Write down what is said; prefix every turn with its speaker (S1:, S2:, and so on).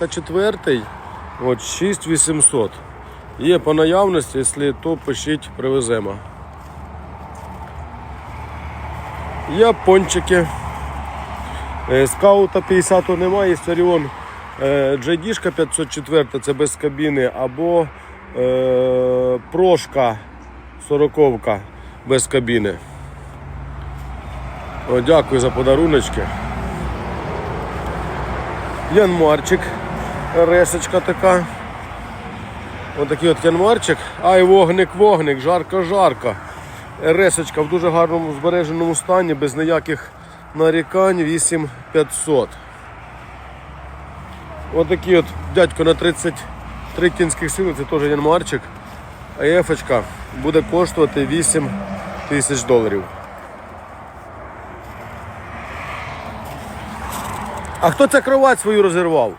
S1: та четвертий. От 6800. Є по наявності, якщо то пишіть, привеземо. Япончики. Е, Скаута 50 немає, є Оріон JD 504, це без кабіни, або е, Прошка 40 без кабіни. О, дякую за подаруночки. Янмарчик, решечка така. Отакий от янмарчик. Ай, вогник, вогник, жарко, жарко. Решечка в дуже гарному збереженому стані, без ніяких нарікань 8500. Отакий от дядько на 33 кінських сили, це теж янмарчик. А ефочка буде коштувати 8 тисяч доларів. А хто ця кровать свою розірвав?